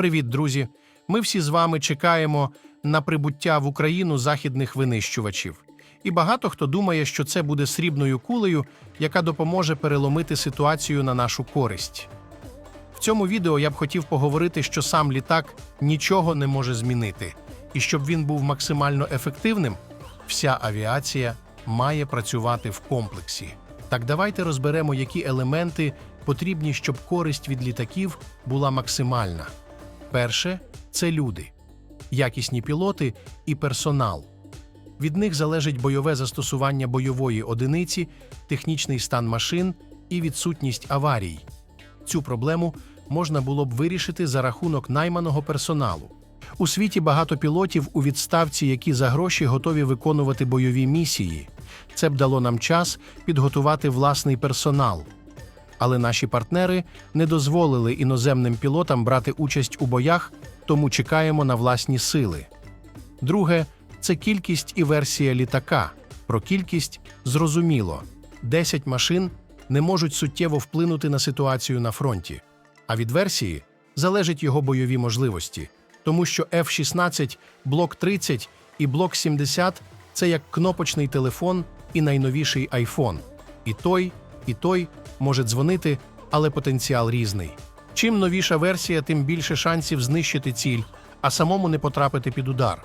Привіт, друзі! Ми всі з вами чекаємо на прибуття в Україну західних винищувачів. І багато хто думає, що це буде срібною кулею, яка допоможе переломити ситуацію на нашу користь. В цьому відео я б хотів поговорити, що сам літак нічого не може змінити, і щоб він був максимально ефективним, вся авіація має працювати в комплексі. Так давайте розберемо, які елементи потрібні, щоб користь від літаків була максимальна. Перше це люди, якісні пілоти і персонал. Від них залежить бойове застосування бойової одиниці, технічний стан машин і відсутність аварій. Цю проблему можна було б вирішити за рахунок найманого персоналу. У світі багато пілотів у відставці, які за гроші готові виконувати бойові місії. Це б дало нам час підготувати власний персонал. Але наші партнери не дозволили іноземним пілотам брати участь у боях, тому чекаємо на власні сили. Друге це кількість і версія літака. Про кількість зрозуміло. 10 машин не можуть суттєво вплинути на ситуацію на фронті, а від версії залежать його бойові можливості, тому що F-16, блок 30 і блок 70 це як кнопочний телефон і найновіший iPhone. І той, і той може дзвонити, але потенціал різний. Чим новіша версія, тим більше шансів знищити ціль, а самому не потрапити під удар.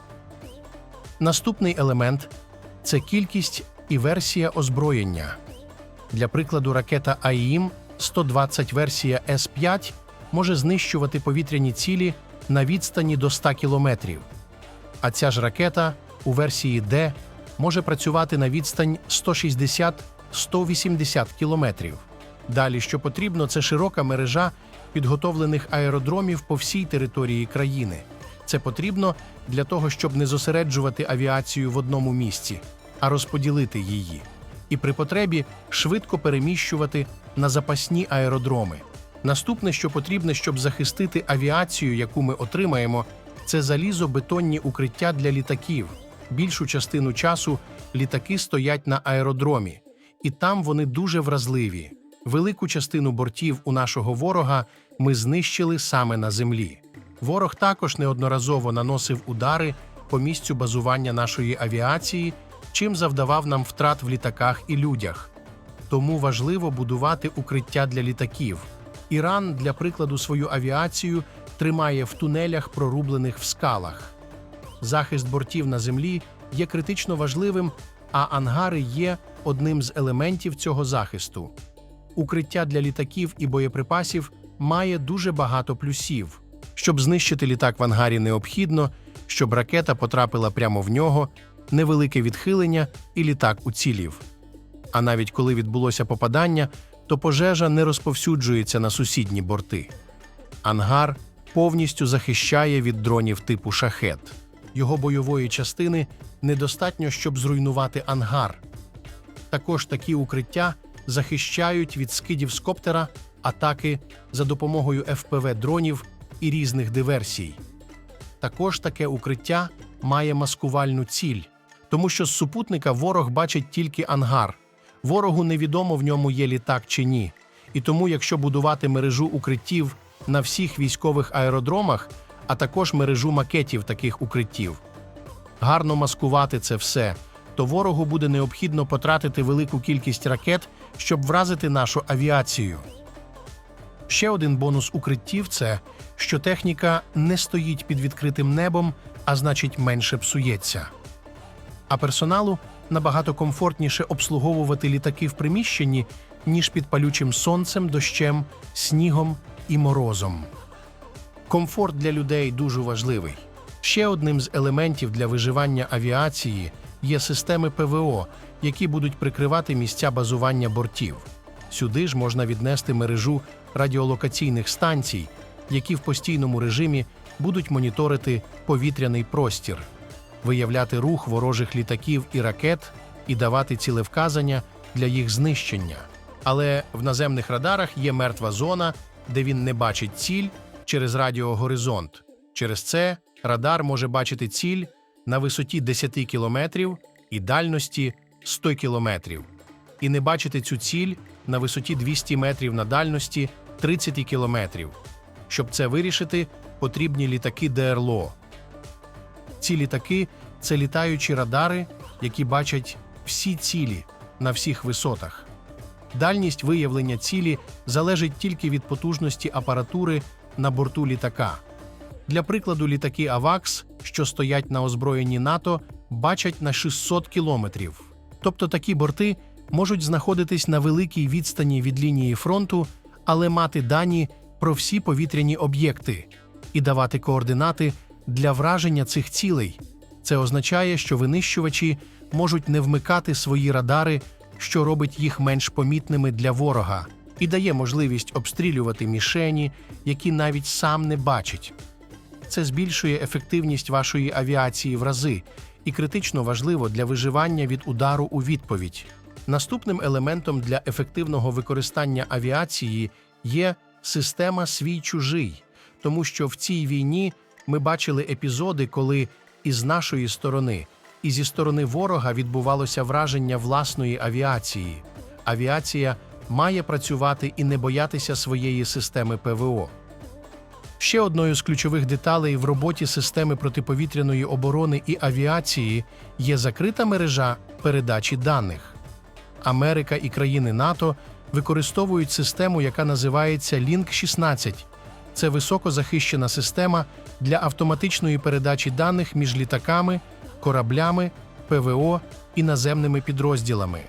Наступний елемент це кількість і версія озброєння. Для прикладу, ракета АІМ 120 версія С5 може знищувати повітряні цілі на відстані до 100 кілометрів. А ця ж ракета у версії Д може працювати на відстань 160-180 кілометрів. Далі, що потрібно, це широка мережа підготовлених аеродромів по всій території країни. Це потрібно для того, щоб не зосереджувати авіацію в одному місці, а розподілити її. І при потребі швидко переміщувати на запасні аеродроми. Наступне, що потрібне, щоб захистити авіацію, яку ми отримаємо, це залізобетонні укриття для літаків. Більшу частину часу літаки стоять на аеродромі, і там вони дуже вразливі. Велику частину бортів у нашого ворога ми знищили саме на землі. Ворог також неодноразово наносив удари по місцю базування нашої авіації, чим завдавав нам втрат в літаках і людях. Тому важливо будувати укриття для літаків. Іран, для прикладу, свою авіацію тримає в тунелях, прорублених в скалах. Захист бортів на землі є критично важливим, а ангари є одним з елементів цього захисту. Укриття для літаків і боєприпасів має дуже багато плюсів. Щоб знищити літак в ангарі, необхідно, щоб ракета потрапила прямо в нього, невелике відхилення і літак уцілів. А навіть коли відбулося попадання, то пожежа не розповсюджується на сусідні борти. Ангар повністю захищає від дронів типу шахет. Його бойової частини недостатньо, щоб зруйнувати ангар. Також такі укриття захищають від скидів з коптера, атаки за допомогою ФПВ-дронів і різних диверсій. Також таке укриття має маскувальну ціль, тому що з супутника ворог бачить тільки ангар. Ворогу невідомо в ньому є літак чи ні. І тому, якщо будувати мережу укриттів на всіх військових аеродромах, а також мережу макетів таких укриттів, гарно маскувати це все, то ворогу буде необхідно потратити велику кількість ракет, щоб вразити нашу авіацію. Ще один бонус укриттів це, що техніка не стоїть під відкритим небом, а значить менше псується. А персоналу набагато комфортніше обслуговувати літаки в приміщенні, ніж під палючим сонцем, дощем, снігом і морозом. Комфорт для людей дуже важливий. Ще одним з елементів для виживання авіації є системи ПВО, які будуть прикривати місця базування бортів. Сюди ж можна віднести мережу радіолокаційних станцій, які в постійному режимі будуть моніторити повітряний простір, виявляти рух ворожих літаків і ракет і давати цілевказання для їх знищення. Але в наземних радарах є мертва зона, де він не бачить ціль через радіогоризонт. Через це радар може бачити ціль на висоті 10 кілометрів і дальності 100 кілометрів, і не бачити цю ціль на висоті 200 метрів на дальності 30 кілометрів. Щоб це вирішити, потрібні літаки ДРЛО. Ці літаки це літаючі радари, які бачать всі цілі на всіх висотах. Дальність виявлення цілі залежить тільки від потужності апаратури на борту літака. Для прикладу, літаки АВАКС, що стоять на озброєнні НАТО, бачать на 600 кілометрів. Тобто такі борти можуть знаходитись на великій відстані від лінії фронту, але мати дані про всі повітряні об'єкти і давати координати для враження цих цілей. Це означає, що винищувачі можуть не вмикати свої радари, що робить їх менш помітними для ворога, і дає можливість обстрілювати мішені, які навіть сам не бачить. Це збільшує ефективність вашої авіації в рази і критично важливо для виживання від удару у відповідь. Наступним елементом для ефективного використання авіації є система свій чужий, тому що в цій війні ми бачили епізоди, коли із нашої сторони, і зі сторони ворога відбувалося враження власної авіації. Авіація має працювати і не боятися своєї системи ПВО. Ще одною з ключових деталей в роботі системи протиповітряної оборони і авіації є закрита мережа передачі даних. Америка і країни НАТО використовують систему, яка називається Link 16. Це високозахищена система для автоматичної передачі даних між літаками, кораблями, ПВО і наземними підрозділами.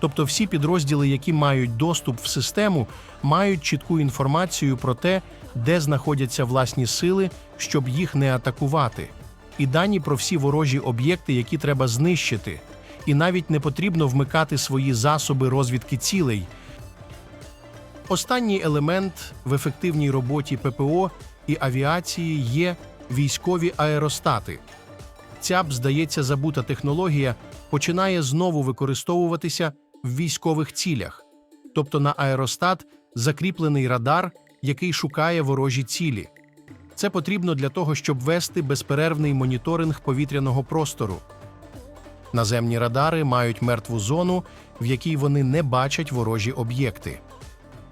Тобто всі підрозділи, які мають доступ в систему, мають чітку інформацію про те, де знаходяться власні сили, щоб їх не атакувати, і дані про всі ворожі об'єкти, які треба знищити. І навіть не потрібно вмикати свої засоби розвідки цілей. Останній елемент в ефективній роботі ППО і авіації є військові аеростати. Ця б, здається, забута технологія починає знову використовуватися в військових цілях, тобто на аеростат закріплений радар, який шукає ворожі цілі. Це потрібно для того, щоб вести безперервний моніторинг повітряного простору. Наземні радари мають мертву зону, в якій вони не бачать ворожі об'єкти.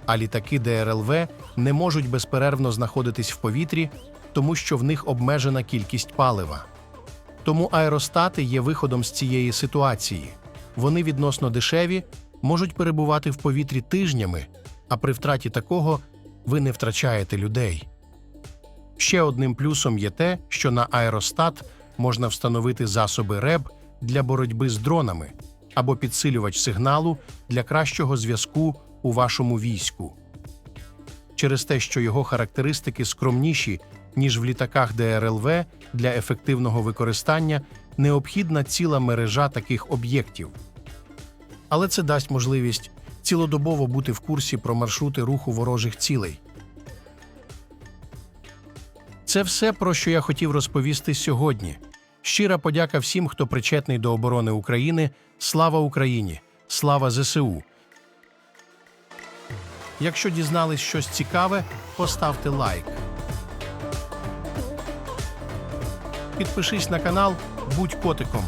А літаки ДРЛВ не можуть безперервно знаходитись в повітрі, тому що в них обмежена кількість палива. Тому аеростати є виходом з цієї ситуації. Вони відносно дешеві, можуть перебувати в повітрі тижнями, а при втраті такого ви не втрачаєте людей. Ще одним плюсом є те, що на аеростат можна встановити засоби РЕБ для боротьби з дронами або підсилювач сигналу для кращого зв'язку у вашому війську. Через те, що його характеристики скромніші, ніж в літаках ДРЛВ для ефективного використання, необхідна ціла мережа таких об'єктів. Але це дасть можливість цілодобово бути в курсі про маршрути руху ворожих цілей. Це все, про що я хотів розповісти сьогодні. Щира подяка всім, хто причетний до оборони України. Слава Україні! Слава ЗСУ! Якщо дізнались щось цікаве, поставте лайк. Підпишись на канал, будь котиком.